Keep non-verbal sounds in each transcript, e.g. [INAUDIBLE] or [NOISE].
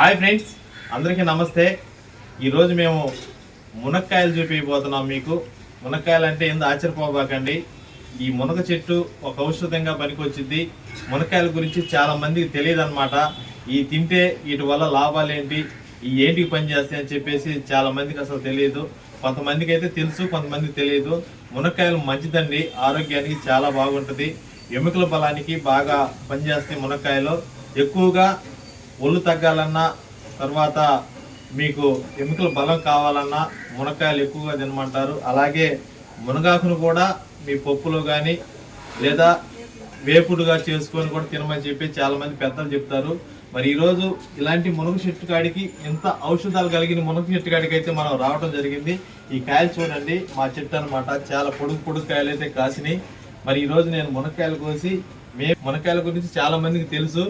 Hi friends అందరికీ నమస్తే. ఈరోజు మేము మునక్కాయలు చూపించబోతున్నాం మీకు. మునక్కాయలు అంటే ఏందో ఆశ్చర్యపోబాకండి. ఈ మునగ చెట్టు ఒక ఔషధంగా పనికొచ్చింది మునక్కాయల గురించి చాలామందికి తెలియదు అనమాట ఈ తింటే వీటి వల్ల లాభాలు ఏంటి? ఈ ఏంటికి పనిచేస్తాయి అని చెప్పేసి చాలా మందికి అసలు తెలియదు. కొంతమందికి అయితే తెలుసు కొంతమందికి తెలియదు. మునక్కాయలు మంచిదండి. ఆరోగ్యానికి చాలా బాగుంటుంది. ఎముకల బలానికి బాగా పనిచేస్తాయి మునక్కాయలు. ఎక్కువగా ఒళ్ళు తగ్గాలన్నా తర్వాత మీకు ఎముకల బలం కావాలన్నా మునక్కాయలు ఎక్కువగా తినమంటారు. అలాగే మునగాకును కూడా మీ పప్పులో కానీ లేదా వేపుడుగా చేసుకొని కూడా తినమని చెప్పి చాలామంది పెద్దలు చెప్తారు. మరి ఈరోజు ఇలాంటి మునగ చెట్టు కాడికి ఎంత ఔషధాలు కలిగిన మునగ చెట్టు కాడికి అయితే మనం రావడం జరిగింది. ఈ కాయలు చూడండి మా చెట్టు అనమాట చాలా పొడుగు పొడుగు కాయలు అయితే కాసినాయి. మరి ఈరోజు నేను మునక్కాయలు కోసి మే మునక్కాయల గురించి చాలా మందికి తెలుసు.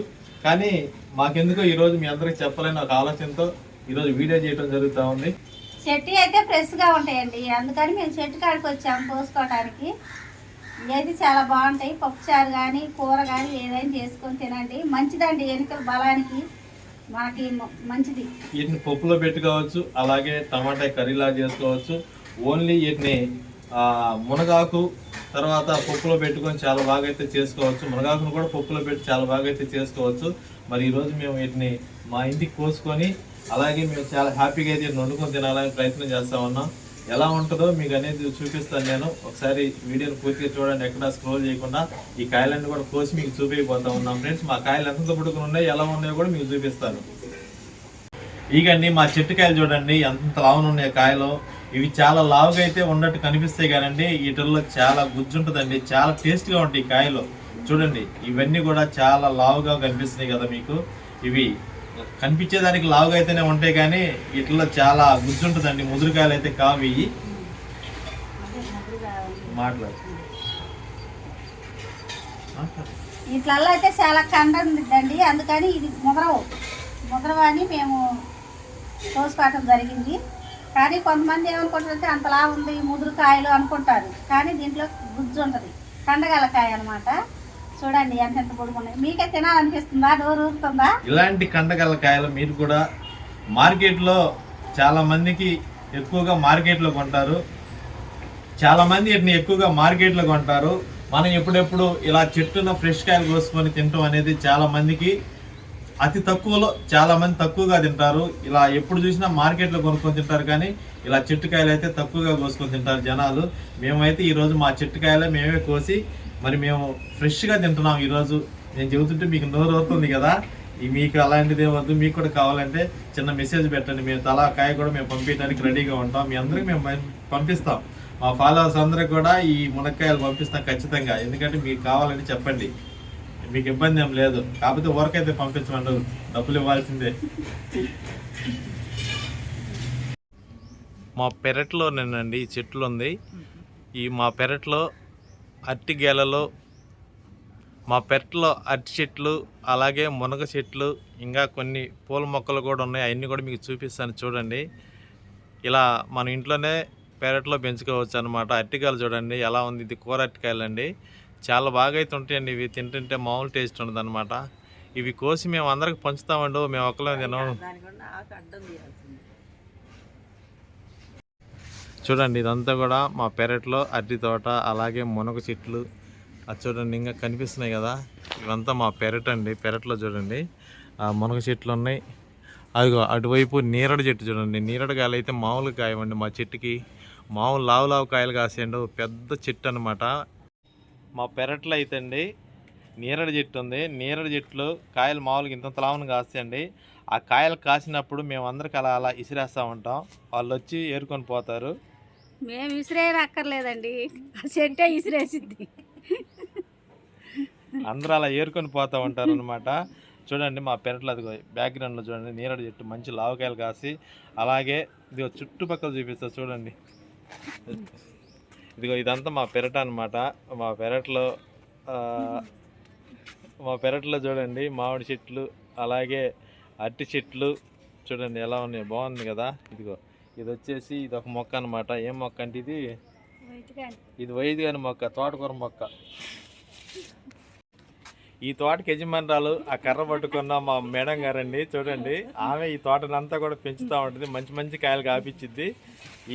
కానీ మాకెందుకో ఈరోజు మీ అందరికి చెప్పలేని ఒక ఆలోచనతో ఈరోజు వీడియో చేయడం జరుగుతూ ఉంది. చెట్టు అయితే ఫ్రెష్గా ఉంటాయండి. అందుకని మేము చెట్టు కాడికి వచ్చాము కోసుకోవడానికి ఇవైతే చాలా బాగుంటాయి. పప్పుచారు కానీ కూర కానీ ఏదైనా చేసుకొని తినండి. మంచిదండి ఎన్నికల బలానికి. మనకి మంచిది. వీటిని పప్పులో పెట్టుకోవచ్చు. అలాగే టమాటా కర్రీలా చేసుకోవచ్చు. ఓన్లీ వీటిని మునగాకు తర్వాత పప్పులో పెట్టుకొని చాలా బాగా అయితే చేసుకోవచ్చు. మునగాకును కూడా పప్పులో పెట్టి చాలా బాగా అయితే చేసుకోవచ్చు. మరి ఈరోజు మేము వీటిని మా ఇంటికి కోసుకొని అలాగే మేము చాలా హ్యాపీగా అయితే వండుకొని తినాలని ప్రయత్నం చేస్తూ ఉన్నాం. ఎలా ఉంటుందో మీకు అనేది చూపిస్తాను నేను. ఒకసారి వీడియోని పూర్తిగా చూడండి ఎక్కడ స్క్రోల్ చేయకుండా. ఈ కాయలన్నీ కూడా కోసి మీకు చూపించబోతా ఉన్నాం ఫ్రెండ్స్. మా కాయలు ఎంత పుట్టుకుని ఉన్నాయి ఎలా ఉన్నాయో కూడా మీకు చూపిస్తాను. ఈగండి మా చెట్టు కాయలు చూడండి ఎంత లావున ఉన్నాయి కాయలు. ఇవి చాలా లావుగా అయితే ఉన్నట్టు కనిపిస్తాయి కానండి. వీటిల్లో చాలా గుజ్జు ఉంటుందండి. చాలా టేస్ట్గా ఉంటాయి కాయలు. చూడండి ఇవన్నీ కూడా చాలా లావుగా కనిపిస్తున్నాయి కదా మీకు. ఇవి కనిపించేదానికి లావుగా అయితేనే ఉంటాయి కానీ వీటిల్లో చాలా గుజ్జు ఉంటుందండి. ముదురుకాయలు అయితే కావు ఇవి. మాట్లాడు. వీటిలలో అయితే చాలా కండ ఉందండి అందుకని ఇది ముదరవు. ముదరవని అని మేము కోసుకోవటం జరిగింది. కానీ కొంతమంది ఏమనుకుంటారంటే అంతలా ఉంది ముదురు కాయలు అనుకుంటారు. కానీ దీంట్లో గుజ్జు ఉంటుంది. కండగల కాయ అనమాట చూడండి ఎంత ఎంత పొడుగున్నాయి. మీకే తినాలనిపిస్తుందా? నోరు ఊరుతుందా? ఇలాంటి కండగల కాయలు మీరు కూడా మార్కెట్లో చాలా మందికి ఎక్కువగా మార్కెట్లో కొంటారు. చాలా మంది వీటిని ఎక్కువగా మార్కెట్లో కొంటారు. మనం ఎప్పుడెప్పుడు ఇలా చెట్టున ఫ్రెష్ కాయలు కోసుకొని తినటం అనేది చాలా మందికి అతి తక్కువలో చాలా మంది తక్కువగా తింటారు. ఇలా ఎప్పుడు చూసినా మార్కెట్లో కొనుక్కొని తింటారు కానీ ఇలా చెట్టుకాయలు అయితే తక్కువగా కోసుకొని తింటారు జనాలు. మేమైతే ఈరోజు మా చెట్టుకాయలే మేమే కోసి మరి మేము ఫ్రెష్గా తింటున్నాం ఈరోజు నేను చెబుతుంటే మీకు నోరు అవుతుంది కదా. ఈ మీకు అలాంటిది వద్దు మీకు కూడా కావాలంటే చిన్న మెసేజ్ పెట్టండి. మేము తలా కాయ కూడా మేము పంపించడానికి రెడీగా ఉంటాం. మీ అందరికి మేము పంపిస్తాం. మా ఫాలోవర్స్ అందరికి కూడా ఈ మునక్కాయలు పంపిస్తాం ఖచ్చితంగా. ఎందుకంటే మీకు కావాలని చెప్పండి. మీకు ఇబ్బంది ఏం లేదు. కాకపోతే వర్క్ అయితే పంపించమండు డబ్బులు ఇవ్వాల్సిందే. మా పెరట్లోనేనండి ఈ చెట్లు ఉంది. ఈ మా పెరట్లో అరటి గేలలో మా పెరట్లో అరటి చెట్లు అలాగే మునగ చెట్లు ఇంకా కొన్ని పూల మొక్కలు కూడా ఉన్నాయి. అవన్నీ కూడా మీకు చూపిస్తాను చూడండి. ఇలా మన ఇంట్లోనే పెరట్లో పెంచుకోవచ్చు అనమాట అరటికాయలు చూడండి ఎలా ఉంది. ఇది కూర అరటికాయలు అండి చాలా బాగా అయితే ఉంటాయండి ఇవి తింటుంటే మామూలు టేస్ట్ ఉండదు అనమాట ఇవి కోసి మేము అందరికి పంచుతామండి మేము ఒక్కలే తినం చూడండి ఇదంతా కూడా మా పెరట్లో అరటి తోట అలాగే మునగ చెట్లు. అది చూడండి ఇంకా కనిపిస్తున్నాయి కదా. ఇవంతా మా పెరట్ అండి పెరట్లో చూడండి. ఆ మునగ చెట్లు ఉన్నాయి. అదిగో అటువైపు నీరడు చెట్టు చూడండి. నీరడు కాయలు అయితే మామూలు కాయమండి మా చెట్టుకి. మామూలు లావు లావు కాయలు కాసేయండి. పెద్ద చెట్టు అనమాట మా పెరట్లో అయితే అండి నీరడు చెట్టు ఉంది. నీరడు చెట్లు కాయలు మామూలుగా ఇంత లావును కాస్తాయండి. ఆ కాయలు కాసినప్పుడు మేము అందరికి అలా అలా ఇసిరేస్తూ ఉంటాం. వాళ్ళు వచ్చి ఏరుకొని పోతారు. మేము విసిరేయని అక్కర్లేదండి చెట్టే విసిరేసిద్ది అందరూ అలా ఏరుకొని పోతూ ఉంటారు అనమాట చూడండి మా పెరట్లో అది బ్యాక్గ్రౌండ్లో చూడండి నీరడు చెట్టు మంచి లావకాయలు కాసి అలాగే ఇదిగో చుట్టుపక్కల చూపిస్తా చూడండి. ఇదిగో ఇదంతా మా పెరట అనమాట మా పెరట్లో మా పెరట్లో చూడండి మామిడి చెట్లు అలాగే అరటి చెట్లు చూడండి ఎలా ఉన్నాయి. బాగుంది కదా? ఇదిగో ఇది వచ్చేసి ఇది ఒక మొక్క అనమాట ఏం మొక్క అంటే ఇది? ఇది వైద్యుగాని మొక్క తోటకూర మొక్క. ఈ తోటకి యజమానురాలు ఆ కర్ర పట్టుకున్న మా మేడం గారండి చూడండి. ఆమె ఈ తోటనంతా కూడా పెంచుతూ ఉంటుంది. మంచి మంచి కాయలు కాపించిద్ది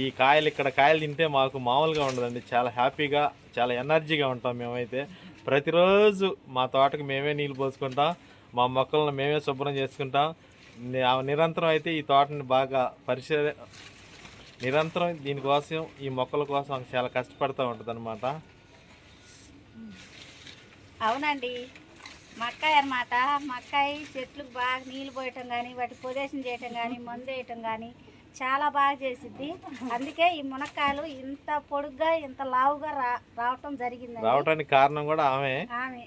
ఈ కాయలు ఇక్కడ కాయలు తింటే మాకు మామూలుగా ఉండదండి. చాలా హ్యాపీగా చాలా ఎనర్జీగా ఉంటాం మేమైతే. ప్రతిరోజు మా తోటకు మేమే నీళ్ళు పోసుకుంటాం. మా మొక్కలను మేమే శుభ్రం చేసుకుంటాం. నిరంతరం అయితే ఈ తోటని బాగా పరిశీ నిరంతరం దీనికోసం ఈ మొక్కల కోసం చాలా కష్టపడుతూ ఉంటుంది అనమాట అవునండి. మక్కాయ అన్నమాట. మక్కాయి చెట్లకు బాగా నీళ్ళు పోయటం కానీ వాటి పొదేశం చేయటం కానీ మందు వేయటం కానీ చాలా బాగా చేసిద్ది. అందుకే ఈ మునక్కాయలు ఇంత పొడుగ్గా ఇంత లావుగా రా రావటం జరిగింది రావడానికి కారణం కూడా ఆమె. ఆమె.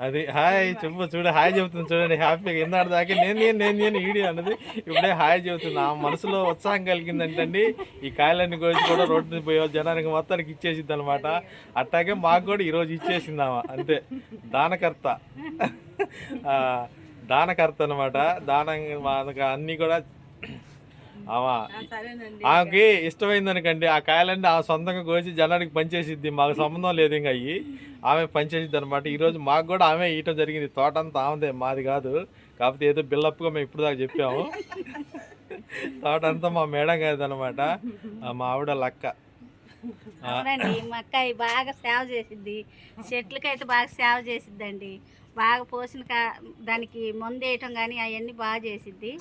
అది హాయ్ చెప్పు చూడు హాయ్ చెబుతుంది చూడండి హ్యాపీగా ఇందాడు దాకా నేను నేను నేను నేను వీడియో అన్నది. ఇప్పుడే హాయ్ చెబుతుంది. ఆ మనసులో ఉత్సాహం కలిగిందంటండి. ఈ కాయలన్నీ కోసి కూడా రోడ్డు పోయే జనానికి మొత్తానికి ఇచ్చేసింది అనమాట అట్టాగే మాకు కూడా ఈరోజు ఇచ్చేసింది ఆమె అంతే. దానకర్త. దానకర్త అనమాట దానం అన్నీ కూడా ఆమె ఆమెకి ఇష్టమైందనుకండి. ఆ కాయలన్నీ ఆ సొంతంగా కోసి జనానికి పనిచేసిద్ది మాకు [LAUGHS] సంబంధం లేదు ఇంకా అయ్యి. ఆమె పనిచేసిద్ది అనమాట ఈరోజు మాకు కూడా ఆమె ఇయటం జరిగింది. తోట అంతా ఆమెదే మాది కాదు. కాకపోతే ఏదో బిల్డప్గా మేము ఇప్పుడు దాకా చెప్పాము. [LAUGHS] తోట అంతా మా మేడం కాదు అనమాట మా ఆవిడ లక్క. అవునండి మక్కాయ బాగా సేవ చేసిద్ది. చెట్లకైతే బాగా సేవ చేసిద్దండి. బాగా పోసిన కా దానికి మందు వేయటం కానీ అవన్నీ బాగా చేసిద్ది.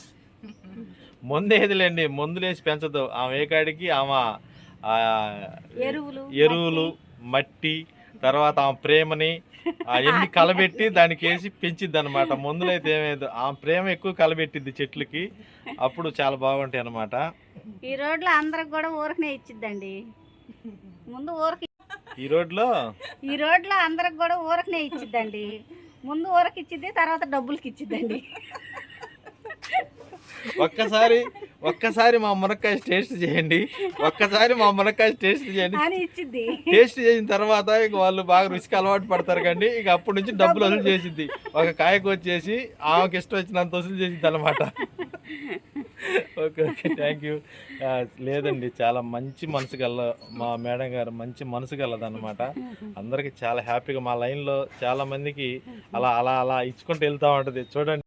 ముందేదిలేండి మందులేసి పెంచదు ఆమె ఏ కాడికి? ఆమె ఎరువులు మట్టి తర్వాత ఆమె ప్రేమని అవన్నీ కలబెట్టి దానికి వేసి పెంచిద్ది అనమాట మందులైతే ఏమేదు. ఆ ప్రేమ ఎక్కువ కలబెట్టిద్ది చెట్లకి. అప్పుడు చాలా బాగుంటాయి అనమాట ఈ రోడ్లో అందరికి కూడా ఊరకనే ఇచ్చిద్దండి. ముందు ఊరకి ఈ రోడ్లో? ఈ రోడ్లో అందరికి కూడా ఊరకనే ఇచ్చిద్దండి. ముందు ఊరకి ఇచ్చిద్ది తర్వాత డబ్బులకి ఇచ్చిద్దండి ఒక్కసారి ఒక్కసారి మా మునక్కాయ టేస్ట్ చేయండి. ఒక్కసారి మా మునక్కాయ టేస్ట్ చేయండి. టేస్ట్ చేసిన తర్వాత ఇక వాళ్ళు బాగా రుచికి అలవాటు పడతారు కండి. ఇక అప్పటి నుంచి డబ్బులు వసూలు చేసిద్ది. ఒక కాయకు వచ్చేసి ఆమెకి ఇష్టం వచ్చినంత వసూలు చేసిద్ది అనమాట ఓకే ఓకే థ్యాంక్ యూ లేదండి చాలా మంచి మనసు గల మా మేడం గారు మంచి మనసు గలదన్నమాట అందరికీ చాలా హ్యాపీగా మా లైన్లో చాలా మందికి అలా అలా అలా ఇచ్చుకుంటూ వెళ్తూ ఉంటుంది. చూడండి.